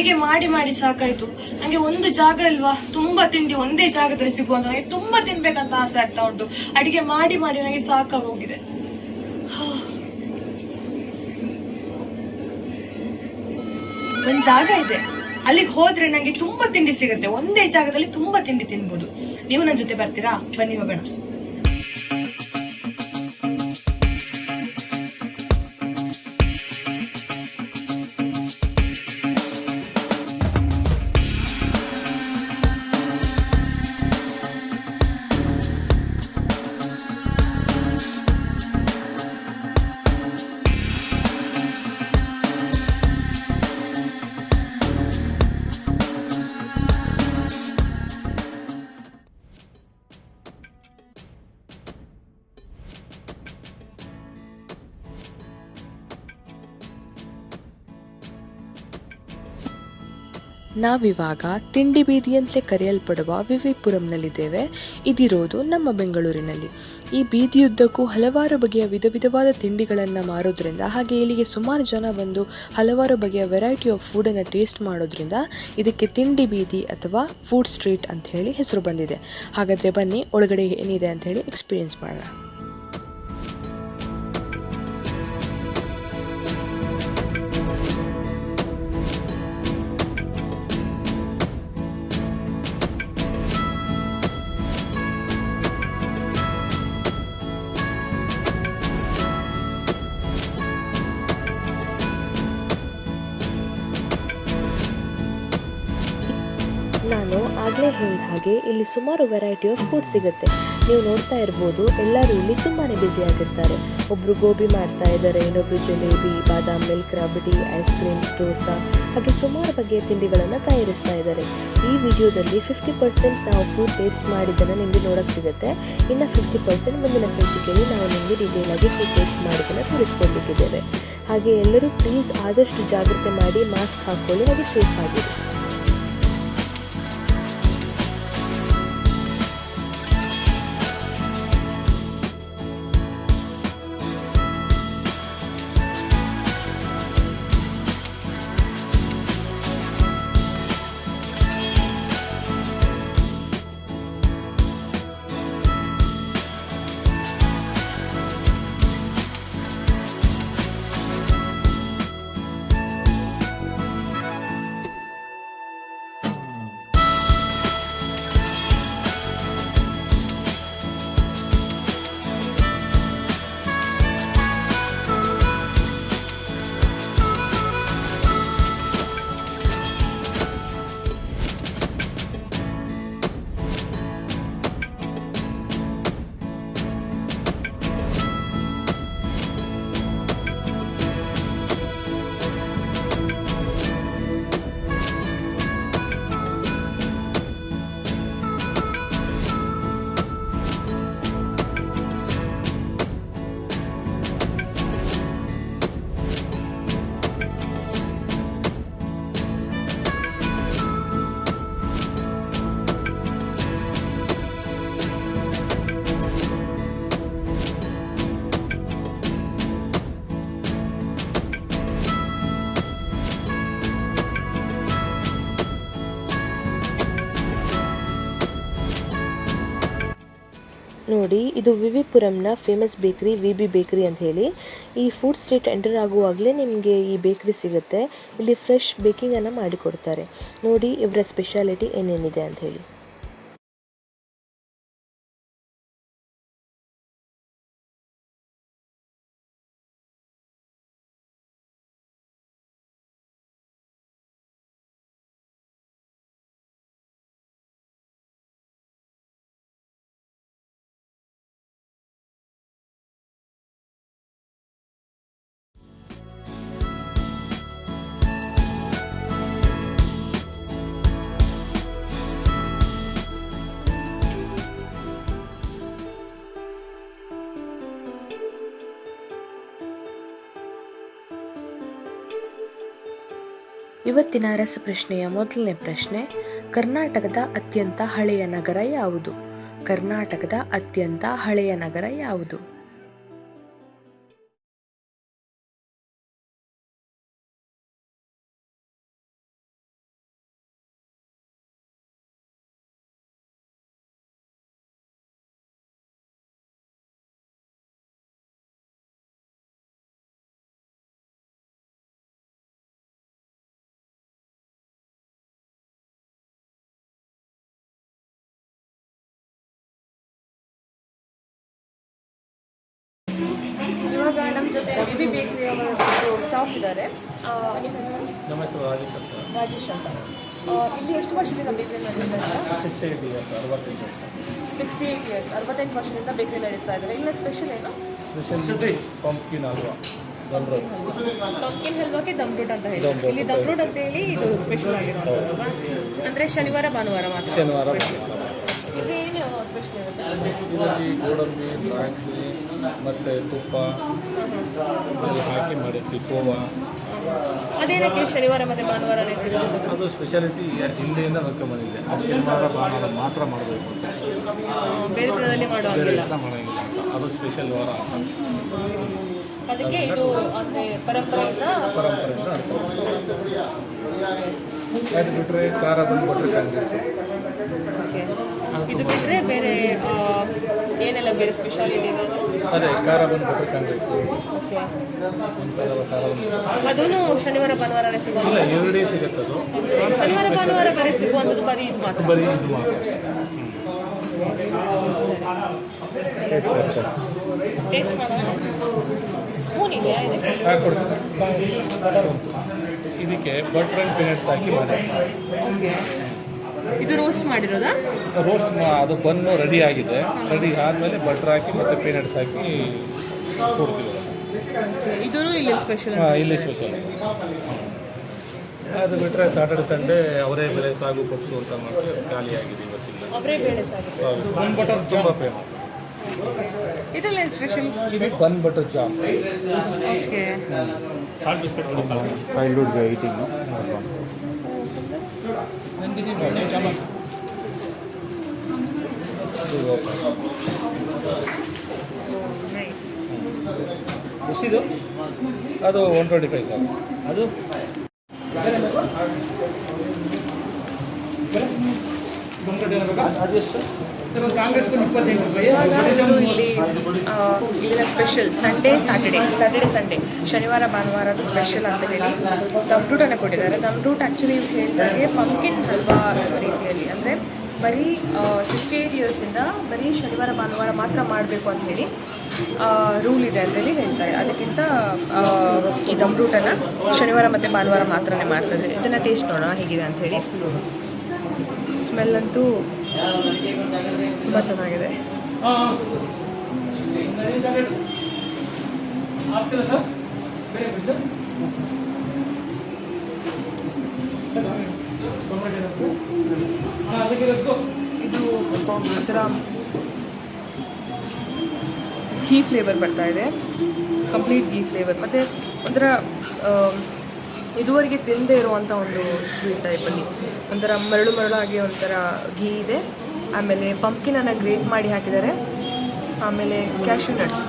ಅಡಿಗೆ ಮಾಡಿ ಮಾಡಿ ಸಾಕಾಯ್ತು. ನಂಗೆ ಒಂದು ಜಾಗ ಇಲ್ವಾ ತುಂಬಾ ತಿಂಡಿ ಒಂದೇ ಜಾಗದಲ್ಲಿ ಸಿಗುವಂತ ನನಗೆ ತುಂಬಾ ತಿನ್ಬೇಕಂತ ಆಸೆ ಆಗ್ತಾ ಉಂಟು. ಅಡಿಗೆ ಮಾಡಿ ಮಾಡಿ ನನಗೆ ಸಾಕಾಗೋಗಿದೆ. ಒಂದ್ ಜಾಗ ಇದೆ. ಅಲ್ಲಿಗೆ ಹೋದ್ರೆ ನಂಗೆ ತುಂಬಾ ತಿಂಡಿ ಸಿಗುತ್ತೆ. ಒಂದೇ ಜಾಗದಲ್ಲಿ ತುಂಬಾ ತಿಂಡಿ ತಿನ್ಬೋದು. ನೀವು ನನ್ನ ಜೊತೆ ಬರ್ತೀರಾ? ಬನ್ನಿ ಹೋಗೋಣ. ನಾವಿವಾಗ ತಿಂಡಿ ಬೀದಿ ಕರೆಯಲ್ಪಡುವ ವಿವಿಪುರಂನಲ್ಲಿದ್ದೇವೆ ಇದಿರೋದು ನಮ್ಮ ಬೆಂಗಳೂರಿನಲ್ಲಿ. ಈ ಬೀದಿಯುದ್ದಕ್ಕೂ ಹಲವಾರು ಬಗೆಯ ವಿಧ ವಿಧವಾದ ತಿಂಡಿಗಳನ್ನು ಮಾರೋದ್ರಿಂದ ಹಾಗೆ ಇಲ್ಲಿಗೆ ಸುಮಾರು ಜನ ಬಂದು ಹಲವಾರು ಬಗೆಯ ವೆರೈಟಿ ಆಫ್ ಫುಡನ್ನು ಟೇಸ್ಟ್ ಮಾಡೋದ್ರಿಂದ ಇದಕ್ಕೆ ತಿಂಡಿ ಬೀದಿ ಅಥವಾ ಫುಡ್ ಸ್ಟ್ರೀಟ್ ಅಂತ ಹೇಳಿ ಹೆಸರು ಬಂದಿದೆ. ಹಾಗಾದರೆ ಬನ್ನಿ, ಒಳಗಡೆ ಏನಿದೆ ಅಂತ ಹೇಳಿ ಎಕ್ಸ್ಪೀರಿಯನ್ಸ್ ಮಾಡೋಣ. ಇಲ್ಲಿ ಸುಮಾರು ವೆರೈಟಿ ಆಫ್ ಫುಡ್ ಸಿಗುತ್ತೆ. ನೀವು ನೋಡ್ತಾ ಇರ್ಬೋದು, ಎಲ್ಲರೂ ಇಲ್ಲಿ ತುಂಬಾ ಬ್ಯುಸಿ ಆಗಿರ್ತಾರೆ. ಒಬ್ಬರು ಗೋಬಿ ಮಾಡ್ತಾ ಇದ್ದಾರೆ, ಇನ್ನೊಬ್ರು jalebi, badam milk rabdi ice creams dosa, ಹಾಗೆ ಸುಮಾರು ಬಗೆಯ ತಿಂಡಿಗಳನ್ನು ತಯಾರಿಸ್ತಾ ಇದ್ದಾರೆ. ಈ ವಿಡಿಯೋದಲ್ಲಿ ಫಿಫ್ಟಿ ಪರ್ಸೆಂಟ್ ನಾವು ಫುಡ್ ಟೇಸ್ಟ್ ಮಾಡಿದ್ದನ್ನು ನಿಮಗೆ ನೋಡೋಕ್ಕೆ ಸಿಗುತ್ತೆ. ಇನ್ನು ಫಿಫ್ಟಿ ಪರ್ಸೆಂಟ್ ಮುಂದಿನ ಸಂಚಿಕೆಯಲ್ಲಿ ನಾವು ನಿಮಗೆ ಡೀಟೇಲ್ ಆಗಿ ಫುಡ್ ಟೇಸ್ಟ್ ಮಾಡಿದ್ದನ್ನು ತೋರಿಸ್ಕೊಳ್ಲಿಕ್ಕಿದ್ದೇವೆ ಹಾಗೆ ಎಲ್ಲರೂ ಪ್ಲೀಸ್ ಆದಷ್ಟು ಜಾಗ್ರತೆ ಮಾಡಿ ಮಾಸ್ಕ್ ಹಾಕ್ಕೊಳ್ಳಿ ಹಾಗೆ ಸೇಫ್ ಆಗಿದೆ. ನೋಡಿ, ಇದು ವಿವಿಪುರಂನ famous bakery V B bakery ಅಂತ ಹೇಳಿ. ಈ ಫುಡ್ ಸ್ಟ್ರೀಟ್ ಎಂಟರ್ ಆಗುವಾಗಲೇ ನಿಮಗೆ ಈ ಬೇಕ್ರಿ ಸಿಗುತ್ತೆ. ಇಲ್ಲಿ ಫ್ರೆಶ್ ಬೇಕಿಂಗನ್ನು ಮಾಡಿಕೊಡ್ತಾರೆ. ನೋಡಿ, ಇವರ ಸ್ಪೆಷಾಲಿಟಿ ಏನೇನಿದೆ ಅಂತ ಹೇಳಿ. ಇವತ್ತಿನ ರಸಪ್ರಶ್ನೆಯ ಮೊದಲನೇ ಪ್ರಶ್ನೆ ಕರ್ನಾಟಕದ ಅತ್ಯಂತ ಹಳೆಯ ನಗರ ಯಾವುದು? ಕರ್ನಾಟಕದ ಅತ್ಯಂತ ಹಳೆಯ ನಗರ ಯಾವುದು? ಸ್ಟಾಫ್ ಇದ್ದಾರೆ. ನಮ್ಮ ಹೆಸರು ರಾಜೇಶ್ ಅಂತ. ರಾಜೇಶ್ ಅಂತ. ಇಲ್ಲಿ ಎಷ್ಟು ವರ್ಷದಿಂದ ಬೇಕರಿ ನಡೆಸ್ತಾ ಇದ್ದಾರೆ? ಸಿಕ್ಸ್ ಏಯ್ಟ್ ಇಯರ್ಸ್ ಅರವತ್ತೈದು ಸಿಕ್ಸ್ಟಿ ಏಯ್ಟ್ ಇಯರ್ಸ್ ಅರವತ್ತೆಂಟು ವರ್ಷದಿಂದ ಬೇಕರಿ ನಡೆಸ್ತಾ ಇದ್ದಾರೆ. ಇಲ್ಲ ಸ್ಪೆಷಲ್ ಏನು? ಸ್ಪೆಷಲ್ ಪಂಪ್ಕಿನ್ ಹಲ್ವಾ ಪಂಪ್ಕಿನ್ ಹಲ್ವಾಗೆ ದಮ್ ರೂಟ್ ಅಂತ ಹೇಳಿ. ಇಲ್ಲಿ ದಮ್ ರೂಟ್ ಅಂತ ಹೇಳಿ ಇದು ಸ್ಪೆಷಲ್ ಆಗಿರೋದು ಅಂದರೆ ಶನಿವಾರ ಭಾನುವಾರ ಮಾತ್ರ. ಶನಿವಾರ ಇದರಲ್ಲಿ ಗೋಡಂಬಿ ದ್ರಾಕ್ಷಿ ಮತ್ತು ತುಪ್ಪ. ಹಾಕಿ ಮಾಡಿರ್ತೀವಿ ಕೋವಾ. ಅದೇನಕ್ಕೆ ಶನಿವಾರ ಮತ್ತು ಭಾನುವಾರ ಅದು ಸ್ಪೆಷಾಲಿಟಿ ಇಲ್ಲಿಂದ ನೋಡ್ಕೊಂಡು ಬಂದಿದೆ. ಆ ಶನಿವಾರ ಭಾನುವಾರ ಮಾತ್ರ ಮಾಡಬೇಕು ಅಂತ. ಬೇರೆ ದಿನದಲ್ಲಿ ಮಾಡೋ ಬೇರೆ ದಿವಸ ಮಾಡೋಂಗಿಲ್ಲ ಅಂತ. ಅದು ಸ್ಪೆಷಲ್ ವಾರ ಅಂತ. ಅದಕ್ಕೆ ಇದು ಅಂದರೆ ಪರಂಪರೆಯಿಂದ ಪರಂಪರೆಯಿಂದ ಅದು ಬಿಟ್ಟರೆ ಖಾರ ಬಂದು ಕಾಂಗ್ರೆಸ್ Okay. ಇದು ಬಿಟ್ಟರೆ ಬೇರೆ ಏನೆಲ್ಲ ಬೇರೆ ಸ್ಪೆಷಾಲಿಟಿ ಇದೆ ಅದೇ ಖಾರ ಬಂದು ಕಾಂಗ್ರೆಸ್ ಅದೂ ಶನಿವಾರ ಭಾನುವಾರ ಇಲ್ಲ ಎರಡೇ ಸಿಗುತ್ತೆ ಅದು. ಶನಿವಾರ ಭಾನುವಾರ ಬರೀ ಸಿಗುವಂಥದ್ದು ಬರೀ ಇದು ಮಾತ್ರ. ಬರೀ ಇದು ಇದಕ್ಕೆ? ಹಾಕೊಡ್ತೀನಿ ಇದಕ್ಕೆ ಬಟರ್ ಆ್ಯಂಡ್ ಪೀನಟ್ಸ್ ಹಾಕಿ ಮಾಡಿ ಇದು ರೋಸ್ಟ್ ಮಾಡಿರೋದಾ? ರೋಸ್ಟ್ ಅದು ಬನ್ನು ರೆಡಿ ಆಗಿದೆ. ರೆಡಿ ಆದಮೇಲೆ ಬಟರ್ ಹಾಕಿ ಮತ್ತೆ ಪೀನಟ್ಸ್ ಹಾಕಿ ಕೊಡ್ತೀವಿ. ಇದೂ ಇಲ್ಲಿ ಸ್ಪೆಷಲ್ ಹಾಂ ಇಲ್ಲಿ ಸ್ಪೆಷಲ್ ಅದು ಬಿಟ್ಟರೆ ಸ್ಯಾಟರ್ಡೆ ಸಂಡೇ ಅವರೇ ಬೆಳೆ ಸಾಗು ಪಪ್ಸು ಅಂತ ಮಾಡ್ತೀವಿ ಖಾಲಿ ಆಗಿದೆ ಇವತ್ತಿಲ್ಲ ಬನ್ ಬಟರ್ ತುಂಬ ಫೇಮಸ್ ಇದೆಲ್ಲ ಸ್ಪೆಷಲ್ ಇದು bun butter jam okay childhood eating nice ಎಷ್ಟಿದು? ಅದು ಒನ್ ಟ್ವೆಂಟಿ ಫೈವ್ ಸರ್. ಅದು? ಅದು ಇವಾಗ ಇಲ್ಲಿ ಇದರ special Sunday Saturday Saturday Sunday ಶನಿವಾರ ಭಾನುವಾರದ ಸ್ಪೆಷಲ್ ಅಂತ ಹೇಳಿ ದಮ್ ರೂಟನ್ನು ಕೊಟ್ಟಿದ್ದಾರೆ. ದಮ್ ರೂಟ್ ಆ್ಯಕ್ಚುಲಿ ಹೇಳಿದಾಗೆ ಪಂಕಿನ್ ಹಲ್ವಾ ರೀತಿಯಲ್ಲಿ. ಅಂದರೆ ಬರೀ ಸಿಕ್ಸ್ಟಿ ಏಟ್ ಇಯರ್ಸಿಂದ ಬರೀ ಶನಿವಾರ ಭಾನುವಾರ ಮಾತ್ರ ಮಾಡಬೇಕು ಅಂತ ಹೇಳಿ ರೂಲ್ ಇದೆ ಅಂತೇಳಿ ಹೇಳ್ತಾರೆ. ಅದಕ್ಕಿಂತ ಈ ದಮ್ ರೂಟನ್ನು ಶನಿವಾರ ಮತ್ತು ಭಾನುವಾರ ಮಾತ್ರನೇ ಮಾಡ್ತಾರೆ ಇದನ್ನು ಟೇಸ್ಟ್ ನೋಡೋಣ ಹೇಗಿದೆ ಅಂತ ಹೇಳಿ. ಸ್ಮೆಲ್ ಅಂತೂ ತುಂಬ ಚೆನ್ನಾಗಿದೆ. ಇದು ಒಂಥರ ಘೀ ಫ್ಲೇವರ್ ಬರ್ತಾ ಇದೆ. ಕಂಪ್ಲೀಟ್ ಘೀ ಫ್ಲೇವರ್ ಮತ್ತು ಒಂಥರ ಇದುವರೆಗೆ ತಿಂದೇ ಇರುವಂಥ ಒಂದು ಸ್ವೀಟ್ ಟೈಪಲ್ಲಿ ಒಂಥರ ಮರಳು ಮರಳಾಗಿ ಒಂಥರ ಘೀ ಇದೆ. ಆಮೇಲೆ ಪಂಪ್ಕಿನನ್ನು ಗ್ರೇಟ್ ಮಾಡಿ ಹಾಕಿದ್ದಾರೆ. ಆಮೇಲೆ ಕ್ಯಾಶ್ಯೂ ನಟ್ಸ್.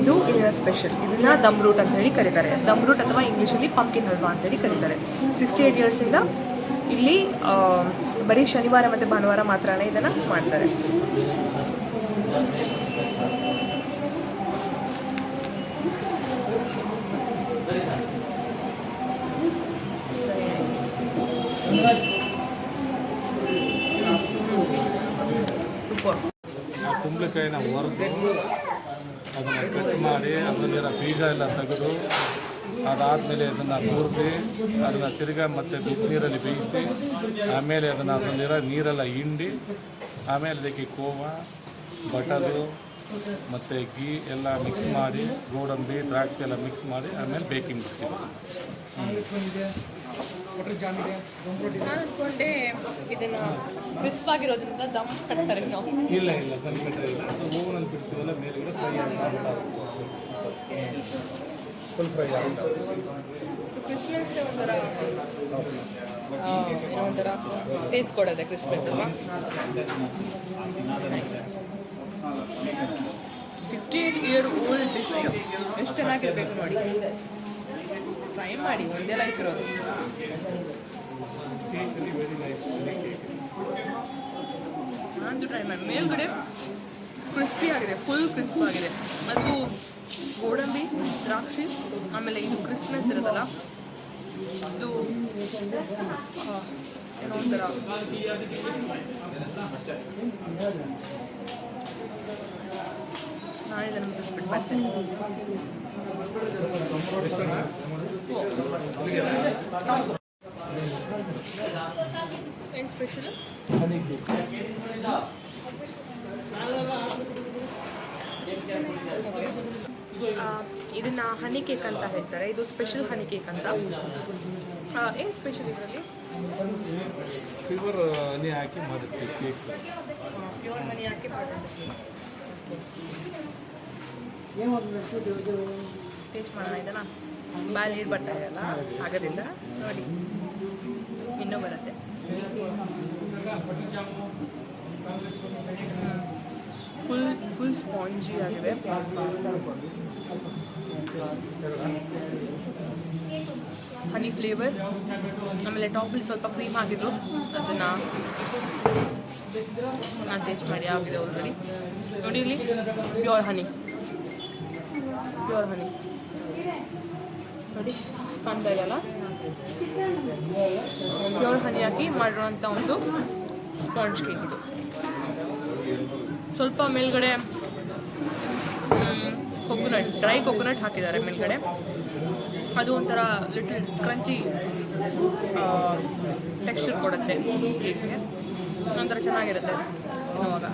ಇದು ಇಲ್ಲಿನ ಸ್ಪೆಷಲ್. ಇದನ್ನ ದಮ್ ರೂಟ್ ಅಂತ ಹೇಳಿ ಕರೀತಾರೆ. ದಮ್ ರೂಟ್ ಅಥವಾ ಇಂಗ್ಲೀಷಲ್ಲಿ ಪಂಪ್ಕಿನ್ ಹಲ್ವಾ ಅಂತ ಹೇಳಿ ಕರೀತಾರೆ. ಸಿಕ್ಸ್ಟಿ ಏಯ್ಟ್ ಇಯರ್ಸಿಂದ ಇಲ್ಲಿ ಬರೀ ಶನಿವಾರ ಮತ್ತು ಭಾನುವಾರ ಮಾತ್ರನೇ ಇದನ್ನು ಮಾಡ್ತಾರೆ ಸೂಪರ್ ಕುಂಬಳಕಾಯಿನ ಹೊರದು ಅದನ್ನು ಕಟ್ ಮಾಡಿ ಅದರಲ್ಲಿರೋ ಬೀಜ ಎಲ್ಲ ತೆಗೆದು ಅದಾದಮೇಲೆ ಅದನ್ನು ಕೂರಿಸಿ ಅದನ್ನು ತಿರ್ಗಾ ಮತ್ತು ಬಿಸಿನೀರಲ್ಲಿ ಬೇಯಿಸಿ, ಆಮೇಲೆ ಅದನ್ನು ಅದರಲ್ಲಿರೋ ನೀರೆಲ್ಲ ಹಿಂಡಿ, ಆಮೇಲೆ ಅದಕ್ಕೆ ಕೋವಾ, ಬಟರು ಮತ್ತು ಗೀ ಎಲ್ಲ ಮಿಕ್ಸ್ ಮಾಡಿ, ಗೋಡಂಬಿ, ದ್ರಾಕ್ಷಿ ಎಲ್ಲ ಮಿಕ್ಸ್ ಮಾಡಿ, ಆಮೇಲೆ ಬೇಕಿಂಗ್ ಮಾಡ್ತೀವಿ. ನಾನು ಅನ್ಕೊಂಡೆ ಇದನ್ನ ಕ್ರಿಸ್ಪ್ ಆಗಿರೋದ್ರಿಂದ ದಮ್ ಕಟ್ತಾರೆ ನಾವು ಇಲ್ಲ ಇಲ್ಲ ಕಲ್ಕಟ್ಟ ಇಲ್ಲ. ಓವನಲ್ಲಿ ಬಿಡ್ತೀವಲ್ಲ ಮೇಲ್ಗಡೆ ಫ್ರೈ ಆಗುತ್ತೆ ಫುಲ್ ಫ್ರೈ ಆಗುತ್ತೆ ಕ್ರಿಸ್ಮಸ್ ಒಂಥರ ಆ, ಏನೋ ಒಂಥರ ಟೇಸ್ಟ್ ಕೊಡೋದೆ ಕ್ರಿಸ್ಮಸ್ ಅಲ್ವಾ? Sixty eight year old dish ಎಷ್ಟು ಚೆನ್ನಾಗಿರ್ಬೇಕು ನೋಡಿ. ಟ್ರೈ ಮಾಡಿ, ಒಂದೇ ಲೈಫ್ ಇರೋದು. ನಾನು ಟ್ರೈ ಮಾಡಿ. ಮೇಲ್ಗಡೆ ಕ್ರಿಸ್ಪಿ ಆಗಿದೆ ಫುಲ್ ಕ್ರಿಸ್ಪ್ ಆಗಿದೆ. ಅದು ಗೋಡಂಬಿ, ದ್ರಾಕ್ಷಿ, ಆಮೇಲೆ ಇದು ಕ್ರಿಸ್ಮಸ್ ಇರೋದಲ್ಲ ಇದು ಏನೋ ಒಂಥರ. ಬರ್ತೀನಿ ಏನು ಸ್ಪೆಷಲ್ ಇದನ್ನ ಹನಿ ಕೇಕ್ ಅಂತ ಹೇಳ್ತಾರೆ. ಇದು ಸ್ಪೆಷಲ್ ಹನಿ ಕೇಕ್ ಅಂತ. ಏನು ಸ್ಪೆಷಲ್ ಇದರಲ್ಲಿ? ಪ್ಯೂರ್ ಹನಿ ಹಾಕಿ ಮಾಡಿರ್ತೀವಿ ಕೇಕ್ಸ್ ಪ್ಯೂರ್ ಹನಿ ಹಾಕಿ ಮಾಡೋದು ಟೇಸ್ಟ್ ಮಾಡೋಣ ಇದನ್ನ? ಬಾಯಲ್ಲಿ ನೀರು ಬರ್ತಾ ಇದೆಯಲ್ಲ ಆಗದಿಂದ ನೋಡಿ, ಇನ್ನೂ ಬರುತ್ತೆ. ಫುಲ್ ಫುಲ್ ಸ್ಪಾಂಜಿ ಆಗಿದೆ ಹನಿ ಫ್ಲೇವರ್, ಆಮೇಲೆ ಟಾಪಲ್ಲಿ ಸ್ವಲ್ಪ ಕ್ರೀಮ್ ಆಗಿದ್ರು ಅದನ್ನು ನಾನು ಟೇಸ್ಟ್ ಮಾಡಿ, ಆಗಿದೆ ಆಲ್ರೆಡಿ ನೋಡಿ ಇಲ್ಲಿ ಪ್ಯೂರ್ ಹನಿ ಪ್ಯೂರ್ ಹನಿ ನೋಡಿ, ಕಾಣ್ತಾ ಇದೆಯಲ್ಲ? ಪ್ಯೂರ್ ಹನಿ ಹಾಕಿ ಮಾಡಿರೋಂಥ ಒಂದು ಸ್ಪಾಂಜ್ ಕೇಕ್ ಇದು. ಸ್ವಲ್ಪ ಮೇಲ್ಗಡೆ ಕೊಕೊನಟ್ ಡ್ರೈ ಕೊಕೊನಟ್ ಹಾಕಿದ್ದಾರೆ ಮೇಲ್ಗಡೆ. ಅದು ಒಂಥರ ಲಿಟಲ್ ಕ್ರಂಚಿ ಟೆಕ್ಸ್ಚರ್ ಕೊಡುತ್ತೆ ಕೇಕ್ಗೆ ಒಂಥರ ಚೆನ್ನಾಗಿರುತ್ತೆ ತಿನ್ನುವಾಗ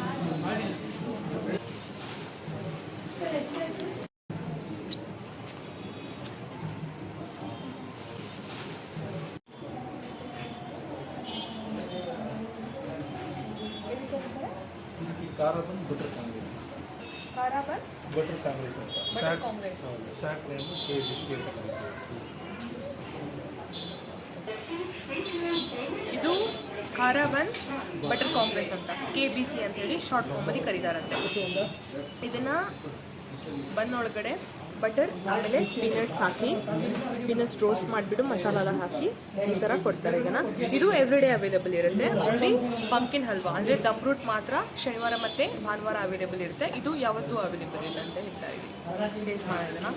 ಖಾರ ಬಂದು ಬಟರ್ ಕಾಂಗ್ರೆಸ್ ಬಟರ್ ಕಾಂಗ್ರೆಸ್ ಅಂತ ಶಾರ್ಟ್ ಕಾಂಗ್ರೆಸ್ ಹೌದು short name K B C ಅಂತ ಇದು ಖಾರ ಬನ್ ಬಟರ್ ಕಾಂಗ್ರೆಸ್ ಅಂತ ಕೆ ಬಿ ಸಿ ಅಂತೇಳಿ ಶಾರ್ಟ್ ಫಾರ್ಮಲ್ಲಿ ಕರೀತಾರಂತೆ ಇದನ್ನ ಬನ್ ಒಳಗಡೆ ಬಟರ್, ಆಮೇಲೆ ಪೀನಟ್ಸ್ ಹಾಕಿ ಪೀನಟ್ಸ್ ರೋಸ್ಟ್ ಮಾಡಿಬಿಟ್ಟು ಮಸಾಲ ಹಾಕಿ ಈ ಥರ ಕೊಡ್ತಾರೆ ಇದನ್ನ. ಇದು ಎವ್ರಿ ಡೇ ಅವೈಲೇಬಲ್ ಇರುತ್ತೆ. Only pumpkin halwa. ಅಂದರೆ ಡಬ್ ರೂಟ್ ಮಾತ್ರ ಶನಿವಾರ ಮತ್ತು ಭಾನುವಾರ ಅವೈಲೇಬಲ್ ಇರುತ್ತೆ. ಇದು ಯಾವತ್ತೂ ಅವೈಲೇಬಲ್ ಇಲ್ಲ ಅಂತ ಹೇಳ್ತಾ ಇದ್ದೀವಿ ಟೇಸ್ಟ್ ಮಾಡೋದನ್ನ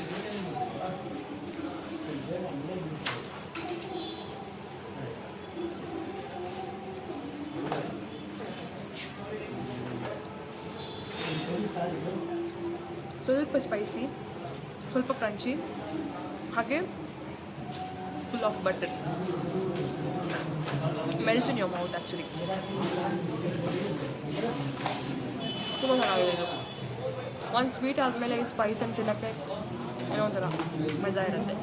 ಸ್ವಲ್ಪ ಸ್ಪೈಸಿ ಸ್ವಲ್ಪ ಕ್ರಂಚಿ ಹಾಗೆ full of butter melts in your mouth actually ತುಂಬ ಚೆನ್ನಾಗಿದೆ ಇದು. ಒಂದು ಸ್ವೀಟ್ ಆದಮೇಲೆ ಈ ಸ್ಪೈಸ್ ಅಂತ ತಿನ್ನೋಕ್ಕೆ ಏನೋ ಒಂಥರ ಮಜಾ ಇರುತ್ತೆ.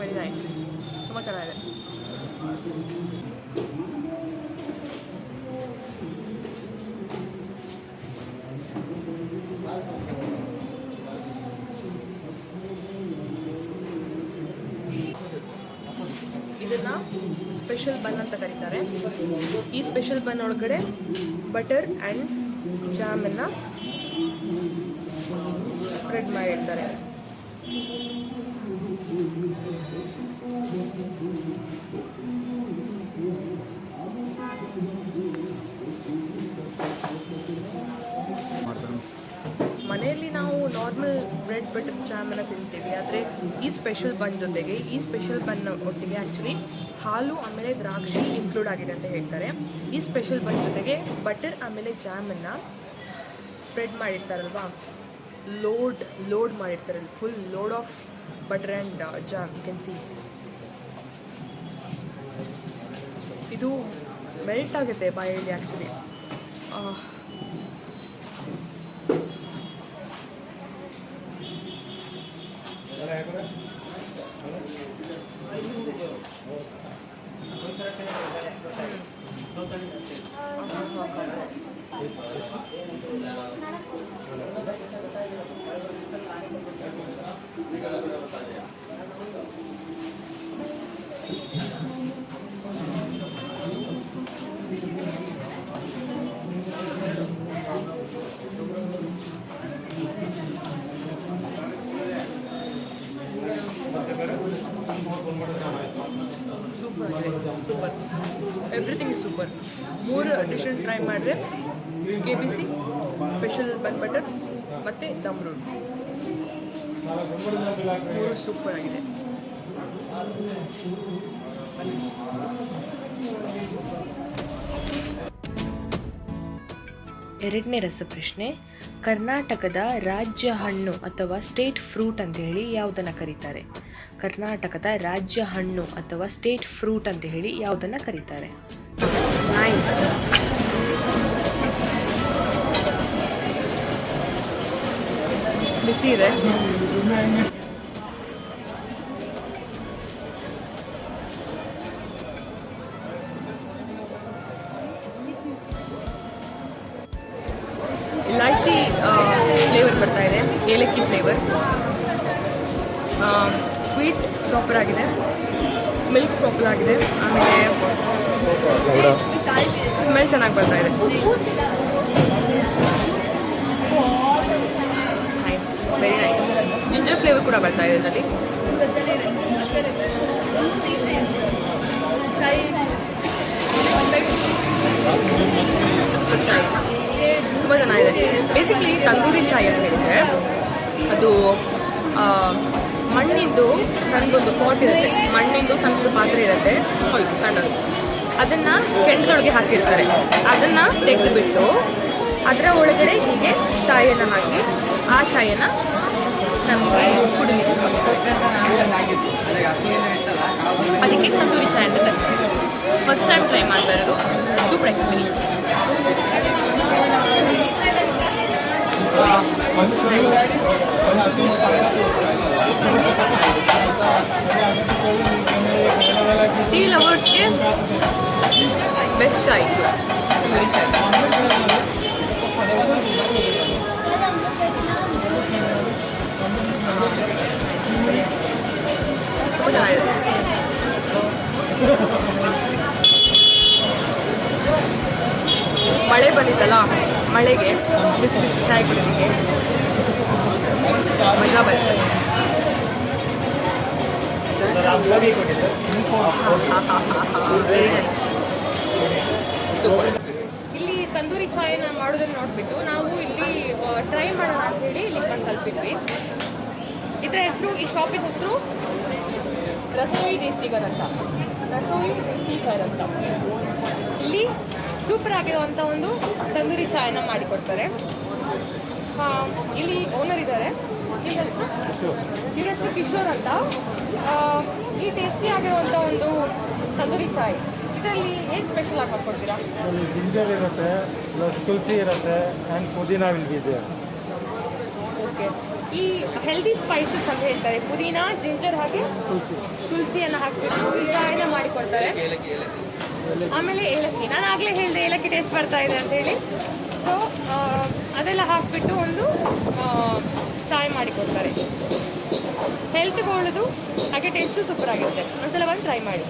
ವೆರಿ ನೈಸ್ ತುಂಬ ಚೆನ್ನಾಗಿದೆ. ಇದನ್ನ ಸ್ಪೆಷಲ್ ಬನ್ ಅಂತ ಕರೀತಾರೆ. ಈ ಸ್ಪೆಷಲ್ ಬನ್ ಒಳಗಡೆ ಬಟರ್ ಅಂಡ್ ಜಾಮ್ ಜಾಮನ್ನು ಸ್ಪ್ರೆಡ್ ಮಾಡಿರ್ತಾರೆ. ಮನೆಯಲ್ಲಿ ನಾವು ನಾರ್ಮಲ್ ಜಾಮನ್ನು ತಿಂತೀವಿ. ಆದರೆ ಈ ಸ್ಪೆಷಲ್ ಬನ್ ಜೊತೆಗೆ, ಈ ಸ್ಪೆಷಲ್ ಬನ್ ಒಟ್ಟಿಗೆ ಆ್ಯಕ್ಚುಲಿ ಹಾಲು, ಆಮೇಲೆ ದ್ರಾಕ್ಷಿ ಇನ್ಕ್ಲೂಡ್ ಆಗಿದೆ ಅಂತ ಹೇಳ್ತಾರೆ. ಈ ಸ್ಪೆಷಲ್ ಬನ್ ಜೊತೆಗೆ ಬಟರ್ ಆಮೇಲೆ ಜಾಮನ್ನು ಸ್ಪ್ರೆಡ್ ಮಾಡಿರ್ತಾರಲ್ವಾ? ಲೋಡ್ ಲೋಡ್ ಮಾಡಿರ್ತಾರೆ full load of butter and jam you can see ಇದು ಮೆಲ್ಟ್ ಆಗುತ್ತೆ ಬಾಯಲ್ಲಿ ಆ್ಯಕ್ಚುಲಿ ಎವ್ರಿಥಿಂಗ್ ಇಸ್ ಸೂಪರ್ ಮೂರು ಡಿಶನ್ ಟ್ರೈ ಮಾಡಿದ್ರೆ K B C special bun butter ಮತ್ತು ದಮ್ ರೋಡ್ ಮೂರು ಸೂಪರ್ ಆಗಿದೆ. ಎರಡನೇ ರಸಪ್ರಶ್ನೆ ಕರ್ನಾಟಕದ ರಾಜ್ಯ ಹಣ್ಣು ಅಥವಾ ಸ್ಟೇಟ್ ಫ್ರೂಟ್ ಅಂತ ಹೇಳಿ ಯಾವುದನ್ನು ಕರೀತಾರೆ? ಕರ್ನಾಟಕದ ರಾಜ್ಯ ಹಣ್ಣು ಅಥವಾ ಸ್ಟೇಟ್ ಫ್ರೂಟ್ ಅಂತ ಹೇಳಿ ಯಾವುದನ್ನು ಕರೀತಾರೆ? ನೈಸ್ ಬಿಸಿ ಇದೆ. ಪ್ರಾಪರ್ ಆಗಿದೆ. ಮಿಲ್ಕ್ ಪ್ರಾಪರ್ ಆಗಿದೆ. ಆಮೇಲೆ ಸ್ಮೆಲ್ ಚೆನ್ನಾಗಿ ಬರ್ತಾ ಇದೆ. ವೆರಿ ನೈಸ್ ಜಿಂಜರ್ ಫ್ಲೇವರ್ ಕೂಡ ಬರ್ತಾ ಇದೆ ಇದರಲ್ಲಿ. ತುಂಬ ಚೆನ್ನಾಗಿದೆ. ಬೇಸಿಕಲಿ ತಂದೂರಿ ಚಾಯ್ ಅಂತ ಹೇಳಿದರೆ ಅದು ಮಣ್ಣಿಂದು ಸಣ್ಣದೊಂದು ಪಾಟ್ ಇರುತ್ತೆ. ಮಣ್ಣಿಂದು ಸಣ್ಣದು ಪಾತ್ರೆ ಇರುತ್ತೆ. ಹೋಯ್ತು ಸಣ್ಣದು. ಅದನ್ನು ಕೆಂಡದೊಳಗೆ ಹಾಕಿರ್ತಾರೆ. ಅದನ್ನು ತೆಗೆದುಬಿಟ್ಟು ಅದರ ಒಳಗಡೆ ಹೀಗೆ ಚಾಯನ್ನು ಹಾಕಿ, ಆ ಚಾಯನ್ನು ನಮಗೆ ಕುಡಿಲಿಕ್ಕೆ. ಅದಕ್ಕೆ ತಂದೂರಿ ಚಾಯ್ ಅಂತ ಫಸ್ಟ್ ಟೈಮ್ ಟ್ರೈ ಮಾಡ್ತಾ ಸೂಪರ್ ಎಕ್ಸ್ಪೀರಿಯನ್ಸ್ ಟೀ ಲವರ್ಸ್ಗೆ ಬೆಸ್ಟ್ ಚಾಯ್ ಇದು ತಂದೂರಿ ಚಾಯ್ ತುಂಬ ಚೆನ್ನಾಗಿದೆ ಮಳೆ ಬಂದಿತ್ತಲ್ಲ? ಮಳೆಗೆ, ಬಿಸಿ ಬಿಸಿ ಚಾಯ್ ಕುಡಿಯೋದಕ್ಕೆ ಮಜಾ ಬರ್ತದೆ. ಇಲ್ಲಿ ತಂದೂರಿ ಚಾಯನ್ನ ಮಾಡೋದನ್ನ ನೋಡಿಬಿಟ್ಟು ನಾವು ಇಲ್ಲಿ ಟ್ರೈ ಮಾಡೋಣ ಅಂತ ಹೇಳಿ ಇಲ್ಲಿ ಬಂದು ತಲುಪಿದ್ವಿ ಇದರ ಹೆಸರು, ಈ ಶಾಪಿನ ಹೆಸರು? ರಸೋಯಿ ದೇಸಿಗರ್ ಅಂತ. ರಸೋಯಿ ದೇಸಿಗರ್ ಅಂತ. ಇಲ್ಲಿ ಸೂಪರ್ ಆಗಿರುವಂಥ ಒಂದು ತಂದೂರಿ ಚಾಯನ್ನ ಮಾಡಿಕೊಡ್ತಾರೆ. ಇಲ್ಲಿ ಓನರ್ ಇದ್ದಾರೆ. ಇವ್ರ ಹೆಸರು ಕಿಶೋರ್ ಅಂತ. ಈ ಟೇಸ್ಟಿ ಆಗಿರುವಂಥ ಒಂದು ತಂದೂರಿ ಚಾಯ್. ಇದರಲ್ಲಿ ಏನು ಸ್ಪೆಷಲ್ ಆಗಿ ಮಾಡ್ಕೊಡ್ತೀರಾ? ಜಿಂಜರ್ ಇರುತ್ತೆ ಪ್ಲಸ್ ತುಳಸಿ ಇರುತ್ತೆ ಪುದೀನಾ ಪುದೀನ ಇದೆ ಓಕೆ ಈ ಹೆಲ್ದಿ ಸ್ಪೈಸಸ್ ಅಂತ ಹೇಳ್ತಾರೆ. ಪುದೀನ ಜಿಂಜರ್ ಹಾಗೆ ತುಳಸಿಯನ್ನು ಹಾಕಿ ಈ ಚಾಯನ್ನ ಮಾಡಿಕೊಡ್ತಾರೆ. ಆಮೇಲೆ ಏಲಕ್ಕಿ. ನಾನು ಆಗಲೇ ಹೇಳಿದೆ ಏಲಕ್ಕಿ ಟೇಸ್ಟ್ ಬರ್ತಾ ಇದೆ ಅಂತ ಹೇಳಿ. ಸೊ ಅದೆಲ್ಲ ಹಾಕ್ಬಿಟ್ಟು ಒಂದು ಚಾಯ್ ಮಾಡಿಕೊಡ್ತಾರೆ. ಹೆಲ್ತ್ಗೆ ಒಳ್ಳೆದು, ಹಾಗೆ ಟೇಸ್ಟು ಸೂಪರ್ ಆಗಿರುತ್ತೆ ಒಂದ್ಸಲ ಬಂದು ಟ್ರೈ ಮಾಡಿ.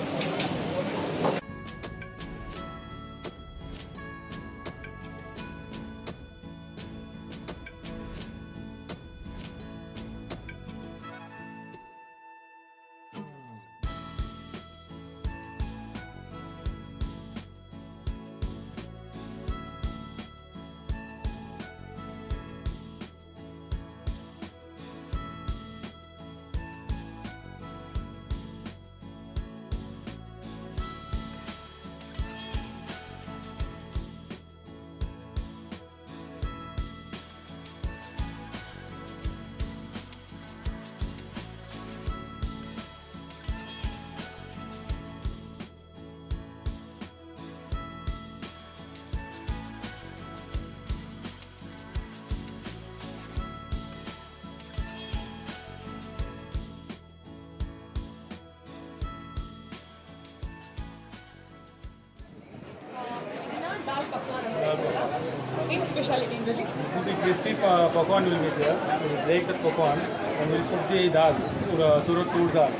Nothing specialty really. The crispy popcorn will be there. We'll break the popcorn and we'll put the dal, turut tur dal.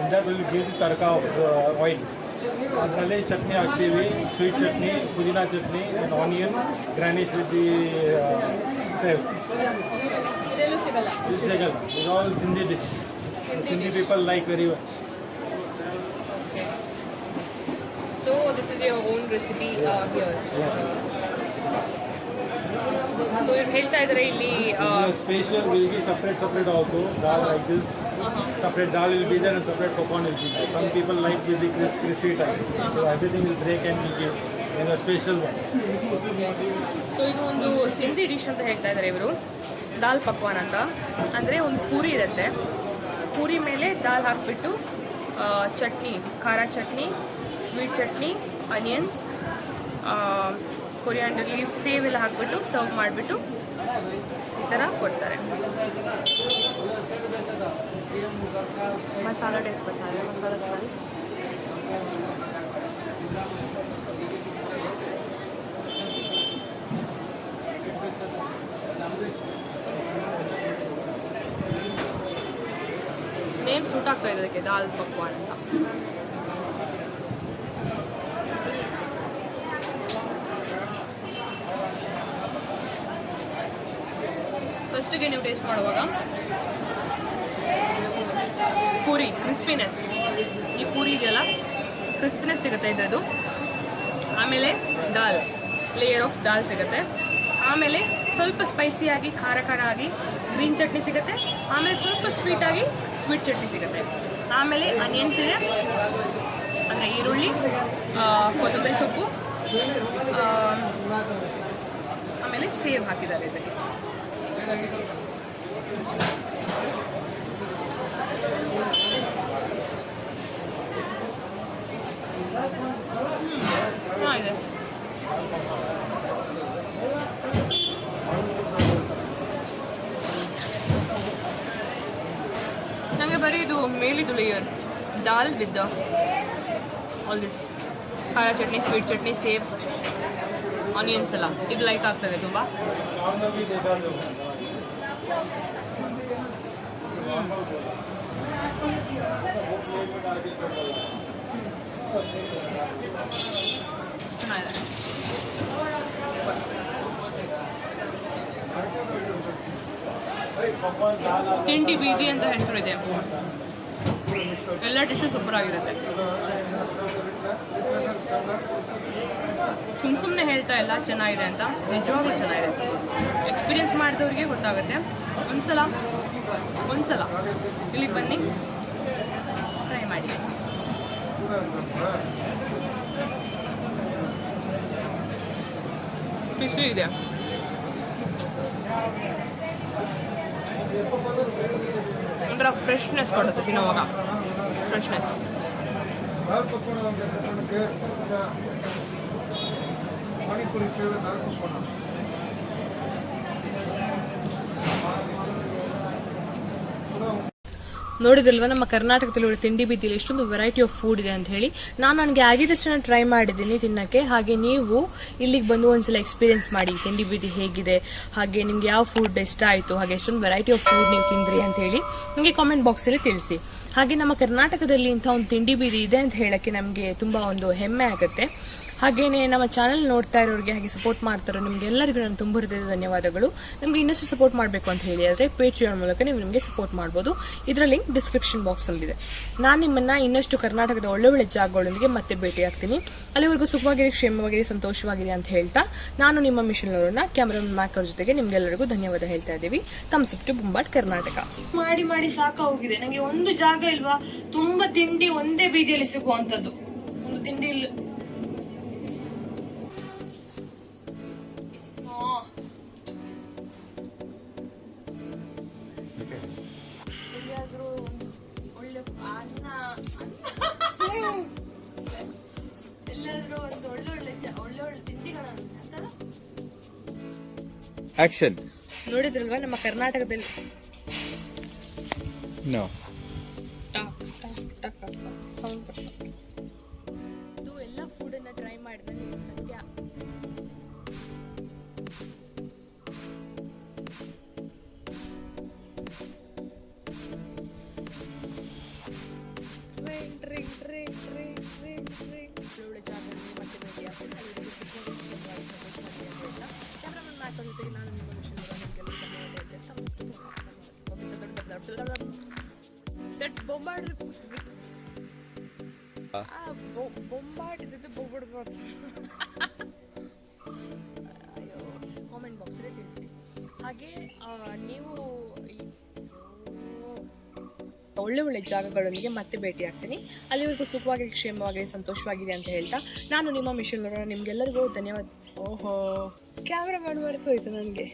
In that we'll give the tarka of uh, oil. मसाले चटनी आती हुई sweet chutney pudina chutney and onion garnish with the sev Sehgal is all Sindhi dish Sindhi people like very much so this is your own recipe here so ಇವ್ರು ಹೇಳ್ತಾ ಇದ್ದಾರೆ ಇಲ್ಲಿ special will be separate separate ಆಯ್ತು dal like this separate dal ಇಲ್ ಬೀಜ್ separate ಕೊಪಾನ್ ಇಲ್ ಬೀಜ some people like busy crispy time so everything is break and be give special so ಇದು ಒಂದು ಸಿಂಧಿ ಡಿಶ್ ಅಂತ ಹೇಳ್ತಾ ಇದ್ದಾರೆ ಇವರು. ದಾಲ್ ಪಕ್ವಾನ್ ಅಂತ. ಅಂದರೆ ಒಂದು ಪೂರಿ ಇರುತ್ತೆ. ಪೂರಿ ಮೇಲೆ ದಾಲ್ ಹಾಕಿಬಿಟ್ಟು ಚಟ್ನಿ ಖಾರ ಚಟ್ನಿ ಸ್ವೀಟ್ ಚಟ್ನಿ ಅನಿಯನ್ಸ್ ಕೊರಿಯಾಂಡರ್ ಲೀವ್ಸ್ ಸೇವ್ ಎಲ್ಲ ಹಾಕ್ಬಿಟ್ಟು ಸರ್ವ್ ಮಾಡಿಬಿಟ್ಟು ಈ ಥರ ಕೊಡ್ತಾರೆ. ಮಸಾಲ ಟೇಸ್ಟ್ ಬರ್ತಾರೆ ಮಸಾಲ ಸಾರಿ ನೇಮ್ ಸೂಟ್ ಆಗ್ತಾ ಇದೆ ಅದಕ್ಕೆ, ದಾಲ್ ಪಕ್ವಾನ್ ಅಂತ ಫಸ್ಟಿಗೆ ನೀವು ಟೇಸ್ಟ್ ಮಾಡುವಾಗ ಪೂರಿ ಕ್ರಿಸ್ಪಿನೆಸ್ ಈ ಪೂರಿ ಇದೆಯಲ್ಲ ಸಿಗುತ್ತೆ ಇದ್ರದ್ದು ಆಮೇಲೆ ದಾಲ್ ಲೇಯರ್ ಆಫ್ ದಾಲ್ ಸಿಗುತ್ತೆ. ಆಮೇಲೆ ಸ್ವಲ್ಪ ಸ್ಪೈಸಿಯಾಗಿ ಖಾರ ಖಾರ ಆಗಿ ಗ್ರೀನ್ ಚಟ್ನಿ ಸಿಗುತ್ತೆ. ಆಮೇಲೆ ಸ್ವಲ್ಪ ಸ್ವೀಟಾಗಿ ಸ್ವೀಟ್ ಚಟ್ನಿ ಸಿಗುತ್ತೆ. ಆಮೇಲೆ ಅನಿಯನ್ಸ್ ಇದೆ ಅಂದರೆ ಈರುಳ್ಳಿ ಕೊತ್ತಂಬರಿ ಸೊಪ್ಪು ಆಮೇಲೆ ಸೇವ್ ಹಾಕಿದ್ದಾರೆ ಇದಕ್ಕೆ. ಚೆನ್ನಾಗಿದೆ ನನಗೆ ಬರೀ ಇದು ಮೇಲಿದು ಲೇಯರ್ ದಾಲ್ ಬಿದ್ದ. ಆಲ್ ದಿಸ್ ಖಾರ ಚಟ್ನಿ ಸ್ವೀಟ್ ಚಟ್ನಿ, ಸೇಬ್ ಆನಿಯನ್ಸ್ ಎಲ್ಲ. ಇದು ಲೈಕ್ ಆಗ್ತದೆ ತುಂಬ ಚೆನ್ನಾಗಿದೆ ತಿಂಡಿ, ಬೀದಿ ಅಂತ ಹೆಸರು ಇದೆ ಎಲ್ಲ ಡಿಶು ಸೂಪರ್ ಆಗಿರುತ್ತೆ. ಸುಮ್ ಸುಮ್ಮನೆ ಹೇಳ್ತಾ ಇಲ್ಲ, ಚೆನ್ನಾಗಿದೆ ಅಂತ. ನಿಜವಾಗ್ಲೂ ಚೆನ್ನಾಗಿದೆ. ಎಕ್ಸ್ಪೀರಿಯನ್ಸ್ ಮಾಡಿದವ್ರಿಗೆ ಗೊತ್ತಾಗುತ್ತೆ. ಒಂದ್ಸಲ ಒಂದ್ಸಲ ಇಲ್ಲಿಗೆ ಬನ್ನಿ. ಟ್ರೈ ಮಾಡಿ. ಬಿಸಿ ಇದೆ. ಒಂಥರ ಫ್ರೆಶ್ನೆಸ್ ಕೊಡುತ್ತೆ ತಿನ್ನೋವಾಗ ಫ್ರೆಶ್ನೆಸ್ ಪಾನಿಪುರಿ ನಾಲ್ಕು ನೋಡಿದಲ್ವ ನಮ್ಮ ಕರ್ನಾಟಕದಲ್ಲಿ ತಿಂಡಿ ಬಿದ್ದಿಲ್ಲ ಎಷ್ಟೊಂದು ವೆರೈಟಿ ಆಫ್ ಫುಡ್ ಇದೆ ಅಂತ ಹೇಳಿ. ನಾನು ನನಗೆ ಆಗಿದಷ್ಟನ್ನು ಟ್ರೈ ಮಾಡಿದ್ದೀನಿ ತಿನ್ನಕ್ಕೆ. ಹಾಗೆ ನೀವು ಇಲ್ಲಿಗೆ ಬಂದು ಒಂದ್ಸಲ ಎಕ್ಸ್ಪೀರಿಯೆನ್ಸ್ ಮಾಡಿ, ತಿಂಡಿ ಬೀದಿ ಹೇಗಿದೆ, ಹಾಗೆ ನಿಮ್ಗೆ ಯಾವ ಫುಡ್ ಇಷ್ಟ ಆಯಿತು, ಹಾಗೆ ಎಷ್ಟೊಂದು ವೆರೈಟಿ ಆಫ್ ಫುಡ್ ನೀವು ತಿಂದ್ರಿ ಅಂತ ಹೇಳಿ ನನಗೆ ಕಾಮೆಂಟ್ ಬಾಕ್ಸಲ್ಲಿ ತಿಳಿಸಿ. ಹಾಗೆ ನಮ್ಮ ಕರ್ನಾಟಕದಲ್ಲಿ ಇಂಥ ಒಂದು ತಿಂಡಿ ಬೀದಿ ಇದೆ ಅಂತ ಹೇಳೋಕ್ಕೆ ನಮಗೆ ತುಂಬ ಒಂದು ಹೆಮ್ಮೆ ಆಗುತ್ತೆ. ಹಾಗೇನೆ ನಮ್ಮ ಚಾನಲ್ ನೋಡ್ತಾ ಇರೋರಿಗೆ ಹಾಗೆ ಸಪೋರ್ಟ್ ಮಾಡ್ತಾರೋ ನಿಮ್ಗೆಲ್ಲರಿಗೂ ನಾನು ತುಂಬ ಹೃದಯದ ಧನ್ಯವಾದಗಳು. ನಿಮಗೆ ಇನ್ನಷ್ಟು ಸಪೋರ್ಟ್ ಮಾಡಬೇಕು ಅಂತ ಹೇಳಿ ಆದರೆ ಪೇಟ್ರಿಯಾನ್ ಮೂಲಕ ನೀವು ನಿಮಗೆ ಸಪೋರ್ಟ್ ಮಾಡ್ಬೋದು. ಇದರ ಲಿಂಕ್ ಡಿಸ್ಕ್ರಿಪ್ಷನ್ ಬಾಕ್ಸಲ್ಲಿದೆ ನಾನು ನಿಮ್ಮನ್ನ ಇನ್ನಷ್ಟು ಕರ್ನಾಟಕದ ಒಳ್ಳೆ ಒಳ್ಳೆ ಜಾಗಗಳೊಂದಿಗೆ ಮತ್ತೆ ಭೇಟಿ ಆಗ್ತೀನಿ ಅಲ್ಲಿವರೆಗೂ ಸುಖವಾಗಿರಿ, ಕ್ಷೇಮವಾಗಿರಿ, ಸಂತೋಷವಾಗಿರಿ ಅಂತ ಹೇಳ್ತಾ ನಾನು ನಿಮ್ಮ ಮಿಷನ್ ಅವರನ್ನ ಕ್ಯಾಮ್ರಾಮನ್ ಮ್ಯಾಕರ್ ಜೊತೆಗೆ ನಿಮ್ಗೆಲ್ಲರಿಗೂ ಧನ್ಯವಾದ ಹೇಳ್ತಾ ಇದ್ದೀವಿ. ತಮ್ಸಪ್ ಟು ಬೊಂಬಾಟ್ ಕರ್ನಾಟಕ. ಮಾಡಿ ಮಾಡಿ ಸಾಕಾಗೋಗಿದೆ. ನನಗೆ ಒಂದು ಜಾಗ ಇಲ್ವಾ? ತುಂಬಾ ತಿಂಡಿ ಒಂದೇ ಬೀದಿಯಲ್ಲಿ ಸಿಗುವಂತದ್ದು. ಒಂದು ತಿಂಡಿ Action. ನೋಡಿದ್ರಲ್ವಾ ನಮ್ಮ ಕರ್ನಾಟಕದಲ್ಲಿ No. ಇದ್ದು ಬೊಂಬಾಡ್ ಅಯ್ಯೋ ಕಾಮೆಂಟ್ ಬಾಕ್ಸ್ ಅನಿಸಿದ್ರೆ ತಿಳಿಸಿ. ಹಾಗೆ ನೀವು ಒಳ್ಳೆ ಒಳ್ಳೆ ಜಾಗಗಳೊಂದಿಗೆ ಮತ್ತೆ ಭೇಟಿ ಆಗ್ತೀನಿ. ಅಲ್ಲಿವರೆಗೂ ಸುಖವಾಗಿ ಕ್ಷೇಮವಾಗಿ ಸಂತೋಷವಾಗಿದೆ ಅಂತ ಹೇಳ್ತಾ ನಾನು ನಿಮ್ಮ ಮಿಷನ್ ನಿಮಗೆಲ್ಲರಿಗೂ ಧನ್ಯವಾದ ಓಹೋ. ಕ್ಯಾಮ್ರಾ ಮಾಡಿ ಹೋಯ್ತು ನನಗೆ.